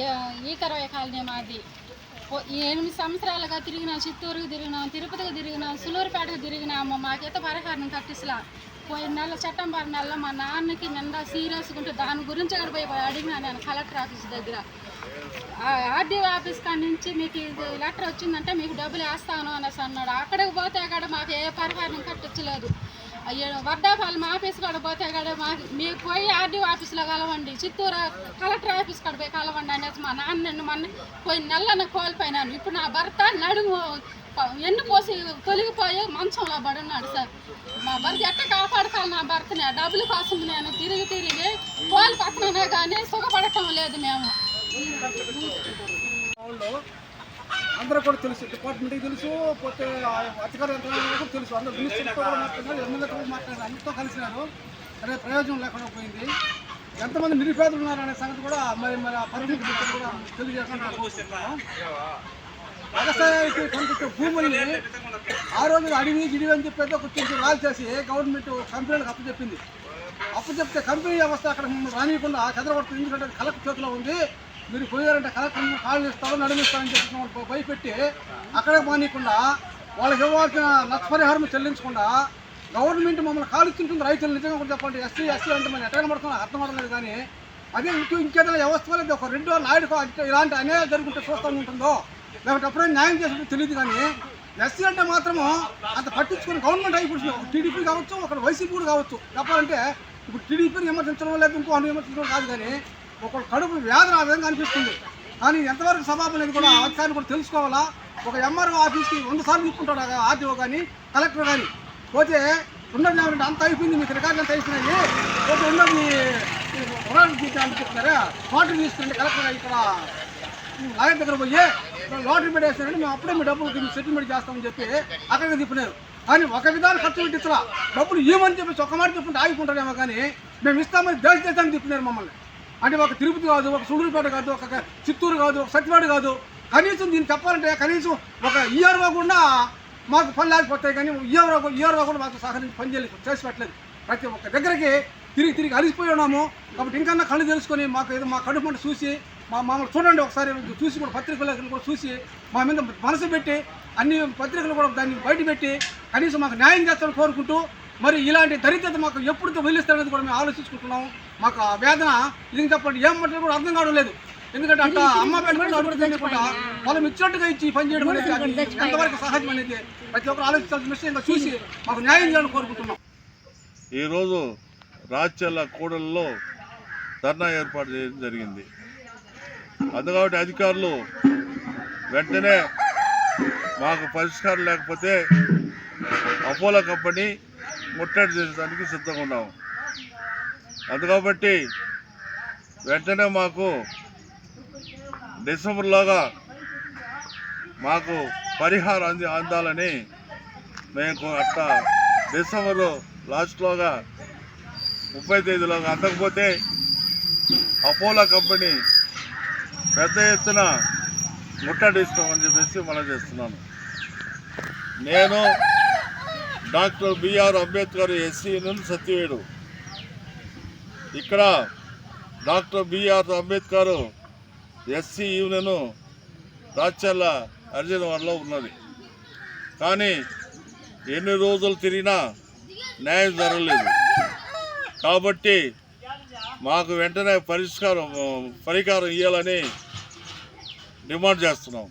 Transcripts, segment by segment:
ఏ- colony మాది. ఎనిమిది సంవత్సరాలుగా తిరిగినాం చిత్తూరుకు తిరిగినాం తిరుపతికి తిరిగినాం సులూరుపేటకు తిరిగినాము మాకైతే పరిహారం కట్టిసలా. పోయిన నెల సెప్టెంబర్ నెలలో మా నాన్నకి నిండా సీరియస్గా ఉంటే దాని గురించి అక్కడ పోయి అడిగినా నేను కలెక్టర్ ఆఫీస్ దగ్గర. ఆర్డీఓ ఆఫీస్ కాడ నుంచి మీకు ఇది లెటర్ వచ్చిందంటే మీకు డబ్బులు వేస్తాను అనేసి అన్నాడు. అక్కడికి పోతే అక్కడ మాకు ఏ పరిహారం కట్టించలేదు. అయ్యో మా ఆఫీస్ కాడ పోతే కాడ మా మీకు పోయి ఆర్డీఓ ఆఫీస్లో కలవండి చిత్తూరు కలెక్టర్ ఆఫీస్ కాడ పోయి కలవండి అనేసి మా నాన్న నిన్ను మొన్న పోయి నెలన కోల్పోయినాను. ఇప్పుడు నా భర్త నడుము ఎన్ను పోసి తొలగిపోయి మంచంలో పడున్నాడు సార్. మా భర్త ఎట్ట కాపాడుకోవాలి నా భర్తని? డబ్బులు డబ్బుల కోసం నేను తిరిగి తిరిగి కోల్పోతున్నానే కానీ సుఖపడటం లేదు మేము. అందరూ కూడా తెలుసు. డిపార్ట్మెంట్కి తెలుసు పోతే ఆ అధికార యంత్రాంగానికి కూడా తెలుసు. అందరూ మినిస్టర్తో కూడా మాట్లాడారు ఎమ్మెల్యేతో కూడా మాట్లాడారు అందరితో కలిసినారు. అనే ప్రయోజనం లేకుండా పోయింది. ఎంతమంది నిరుపేదలు ఉన్నారనే సంగతి కూడా మరి మరి ఆ పరిమితి కూడా తెలియజేస్తున్నాను వ్యవసాయానికి కనిపించే భూముల్ని ఆ రోజు అడివి గిడివి అని చెప్పేది ఒక కొంచెం రాల్ చేసి గవర్నమెంట్ కంపెనీలకు అప్పచెప్పింది అప్పచెప్తే కంపెనీ వ్యవస్థ అక్కడ రానియకుండా చెదరగొడుతుంది ఎందుకంటే కలెక్టర్ చేతిలో ఉంది. మీరు పోయారంటే కలెక్టర్ కాళ్ళు ఇస్తారో నడిమిస్తారని చెప్పి భయపెట్టి అక్కడే మానీయకుండా వాళ్ళకి ఇవ్వాల్సిన నష్టపరిహారం చెల్లించకుండా గవర్నమెంట్ మమ్మల్ని కాలు రైతులు నిజంగా కూడా చెప్పండి ఎస్సీ ఎస్సీ అంటే మనం ఎట్లా కనబడుతున్నా అర్థం అవ్వలేదు కానీ అదే ఇంకో ఇంకేదైనా వ్యవస్థ లేదు ఒక రెండో నాయుడు ఇలాంటి అన్యాయాలు జరుగుతుంటే చూస్తూ ఉంటుందో? లేకపోతే అప్పుడే న్యాయం చేసినట్టు తెలియదు కానీ ఎస్సీ అంటే మాత్రము అంత పట్టించుకుని గవర్నమెంట్ అయిపోతుంది ఒక టీడీపీ కావచ్చు ఒక వైసీపీ కూడా కావచ్చు. చెప్పాలంటే ఇప్పుడు టీడీపీని విమర్శించడం లేదు ఇంకో అని విమర్శించడం కాదు కానీ ఒక కడుపు వ్యాధి ఆ విధంగా అనిపిస్తుంది కానీ ఎంతవరకు సభాపతి అనేది కూడా అధికారులు కూడా తెలుసుకోవాలా? ఒక ఎంఆర్ఓ ఆఫీస్కి రెండు సార్లు తీసుకుంటాడు ఆర్టీఓ కానీ కలెక్టర్ కానీ పోతే ఉన్నది ఏమంటే అంత అయిపోయింది మీకు రికార్డులు అంత అయిపోయినాయి? పోతే ఉన్నది చెప్తారా? వాటర్ తీసుకుంటే కలెక్టర్ ఇక్కడ. లాయర్ దగ్గర పోయి లాటరీ పెట్టేస్తారని మేము అప్పుడే మీ డబ్బులు సెటిల్మెంట్ చేస్తామని చెప్పి అక్కడికి తిప్పినారు. కానీ ఒక విధానం ఖర్చు పెట్టించరా డబ్బులు ఇవ్వమని చెప్పేసి ఒక మాట చెప్పుకుంటే ఆగిపోంటారేమో కానీ మేము ఇస్తామని దేశ దేశానికి తిప్పినారు మమ్మల్ని. అంటే ఒక తిరుపతి కాదు ఒక సూళ్ళూరుపేట కాదు ఒక చిత్తూరు కాదు ఒక సత్యవాడ కాదు. కనీసం దీన్ని చెప్పాలంటే కనీసం ఒక ఇయర్వా కూడా మాకు పని లేకపోతాయి కానీ ఇయర్వా ఇయర్వా కూడా మాకు సహకరించి పని చేయలేదు చేసి పెట్టలేదు. ప్రతి ఒక్క దగ్గరికి తిరిగి తిరిగి అలిసిపోయి ఉన్నాము. కాబట్టి ఇంకన్నా కళ్ళు తెలుసుకొని మాకు ఏదో మా కడుపు మంట చూసి మా మామూలు చూడండి ఒకసారి చూసి కూడా పత్రికలు కూడా చూసి మా మీద మనసు పెట్టి అన్ని పత్రికలు కూడా దాన్ని బయట పెట్టి కనీసం మాకు న్యాయం చేస్తారని కోరుకుంటూ మరి ఇలాంటి దరిద్రత మాకు ఎప్పుడు వదిలిస్తారనేది కూడా మేము ఆలోచించుకుంటున్నాము. మాకు ఆ వేదన ఇది చెప్పండి. ఏం మాట్లాడు కూడా అర్థం కావడం లేదు. ఎందుకంటే అట్లా అమ్మ పెట్టుకుని అడుగు తినకుండా వాళ్ళు ఇచ్చినట్టుగా ఇచ్చి పని చేయడం అనేది ఎంతవరకు సహజం అనేది ప్రతి ఒక్కరు ఆలోచించాల్సిన విషయంగా చూసి మాకు న్యాయం చేయాలని కోరుకుంటున్నాం. ఈరోజు రాజ్యాల కూడల్లో ధర్నా ఏర్పాటు చేయడం జరిగింది. అందుకబట్టి అధికారులు వెంటనే మాకు పరిష్కారం లేకపోతే అపోలో కంపెనీ ముట్టడి చేసడానికి సిద్ధంగా ఉన్నాము అందుకబట్టి వెంటనే మాకు డిసెంబర్లోగా మాకు పరిహారం అంది అందాలని మేము అట్లా డిసెంబరు లాస్ట్లోగా ముప్పై తేదీలోగా అందకపోతే అపోలో కంపెనీ పెద్ద ఎత్తున ముట్టడిస్తామని చెప్పేసి మనం చేస్తున్నాను. నేను డాక్టర్ బిఆర్ అంబేద్కర్ ఎస్సీ నుండి సత్యవేడు. ఇక్కడ doctor BR Ambedkar SC union Racharla అర్జునవాడలో ఉన్నది. కానీ ఎన్ని రోజులు తిరిగినా న్యాయం జరగలేదు. కాబట్టి మాకు వెంటనే పరిష్కారం పరిహారం ఇవ్వాలని డిమాండ్ చేస్తున్నాం.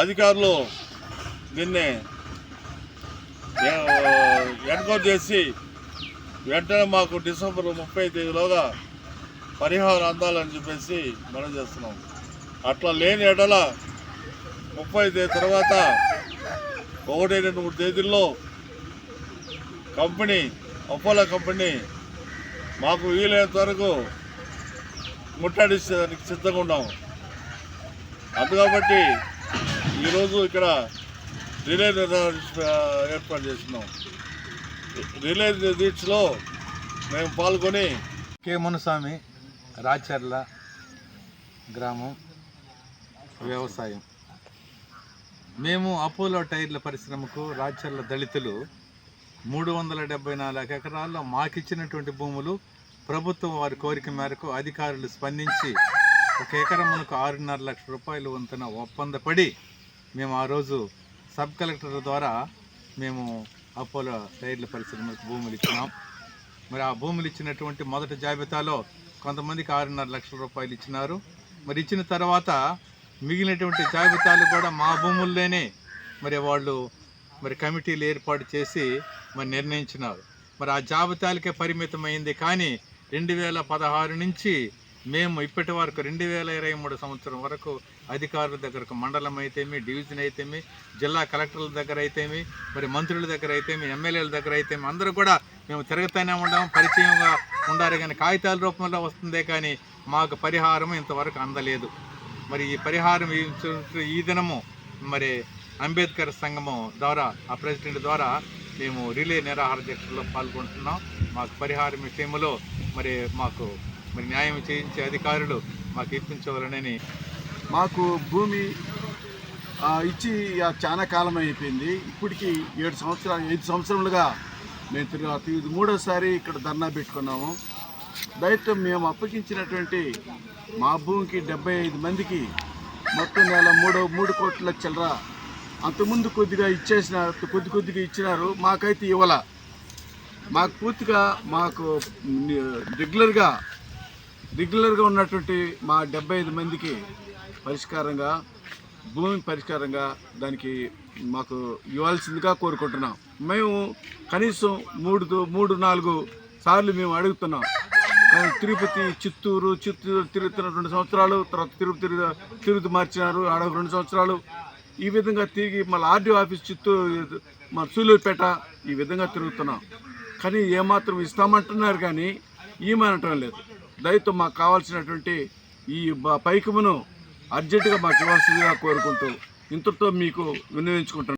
అధికారులు దీన్ని ఎన్క్వైరీ చేసి వెంటనే మాకు డిసెంబర్ ముప్పై తేదీలోగా పరిహారం అందాలని చెప్పేసి మనం చేస్తున్నాం. అట్లా లేని ఎడల ముప్పై తేదీ తర్వాత ఒకటి రెండు మూడు తేదీల్లో కంపెనీ అపోలో కంపెనీ మాకు వీలైనంత వరకు ముట్టడిస్తానికి సిద్ధంగా ఉన్నాము అందు కాబట్టి ఈరోజు ఇక్కడ రిలే నిర్వహణ ఏర్పాటు చేస్తున్నాం. రిలే దీక్షలో మేము పాల్గొని కె మునుస్వామి రాచర్ల గ్రామం వ్యవసాయం. మేము అపోలో టైర్ల పరిశ్రమకు రాచర్ల దళితులు మూడు వందల డెబ్బై నాలుగు ఎకరాల్లో మాకిచ్చినటువంటి భూములు ప్రభుత్వం వారి కోరిక మేరకు అధికారులు స్పందించి ఒక ఎకరమునకు ఆరున్నర లక్షల రూపాయలు వంతున ఒప్పందపడి మేము ఆ రోజు సబ్ కలెక్టర్ ద్వారా మేము అపోలో టైర్ల పరిశ్రమ భూములు ఇచ్చినాం మరి ఆ భూములు ఇచ్చినటువంటి మొదటి జాబితాలో కొంతమందికి ఆరున్నర లక్షల రూపాయలు ఇచ్చినారు. మరి ఇచ్చిన తర్వాత మిగిలినటువంటి జాబితాలు కూడా మా భూముల్లోనే మరి వాళ్ళు మరి కమిటీలు ఏర్పాటు చేసి మరి నిర్ణయించినారు. మరి ఆ జాబితాలకే పరిమితమైంది కానీ రెండు వేల పదహారు నుంచి మేము ఇప్పటి వరకు రెండు వేల ఇరవై మూడు సంవత్సరం వరకు అధికారుల దగ్గరకు మండలం అయితేమి డివిజన్ అయితేమి జిల్లా కలెక్టర్ల దగ్గర అయితేమి మరి మంత్రుల దగ్గర అయితేమి ఎమ్మెల్యేల దగ్గర అయితేమి అందరూ కూడా మేము తిరుగుతూనే ఉండము పరిచయంగా ఉండాలి కానీ కాగితాల రూపంలో వస్తుందే కానీ మాకు పరిహారం ఇంతవరకు అందలేదు. మరి ఈ పరిహారం ఈ- ఈ దినము మరి అంబేద్కర్ సంఘము ద్వారా ఆ ప్రెసిడెంట్ ద్వారా మేము రిలే నిరాహార దీక్షలో పాల్గొంటున్నాం. మాకు పరిహారం విషయంలో మరి మాకు మరి న్యాయం చేయించే అధికారులు మాకు ఇప్పించవాలని మాకు భూమి ఇచ్చి చాలా కాలం అయిపోయింది. ఇప్పటికీ ఏడు సంవత్సరాలు ఐదు సంవత్సరాలుగా మేము తిరిగి ఇది మూడోసారి ఇక్కడ ధర్నా పెట్టుకున్నాము. దయతో మేము అప్పగించినటువంటి మా భూమికి డెబ్బై ఐదు మందికి మొత్తం నెల మూడు మూడు కోట్ల చిల్లర అంతకుముందు కొద్దిగా ఇచ్చేసిన కొద్ది కొద్దిగా ఇచ్చినారు. మాకైతే ఇవ్వాల. మాకు పూర్తిగా మాకు రెగ్యులర్గా రెగ్యులర్గా ఉన్నటువంటి మా డెబ్బై ఐదు మందికి పరిష్కారంగా భూమి పరిష్కారంగా దానికి మాకు ఇవ్వాల్సిందిగా కోరుకుంటున్నాం. మేము కనీసం మూడు మూడు నాలుగు సార్లు మేము అడుగుతున్నాం. తిరుపతి చిత్తూరు చిత్తూరు తిరుగుతున్న రెండు సంవత్సరాలు తర్వాత తిరుపతి తిరుగుతు మార్చినారు ఆడ రెండు సంవత్సరాలు. ఈ విధంగా తిరిగి మళ్ళీ ఆర్డీఓ ఆఫీస్ చిత్తూరు మా సూలూరుపేట ఈ విధంగా తిరుగుతున్నాం. కానీ ఏమాత్రం ఇస్తామంటున్నారు కానీ ఈమనటం లేదు. దయతో మాకు కావాల్సినటువంటి ఈ పైకమును అర్జెంటుగా మాకు ఇవ్వాల్సిందిగా కోరుకుంటూ ఇంతతో మీకు వినియోగించుకుంటున్నాను.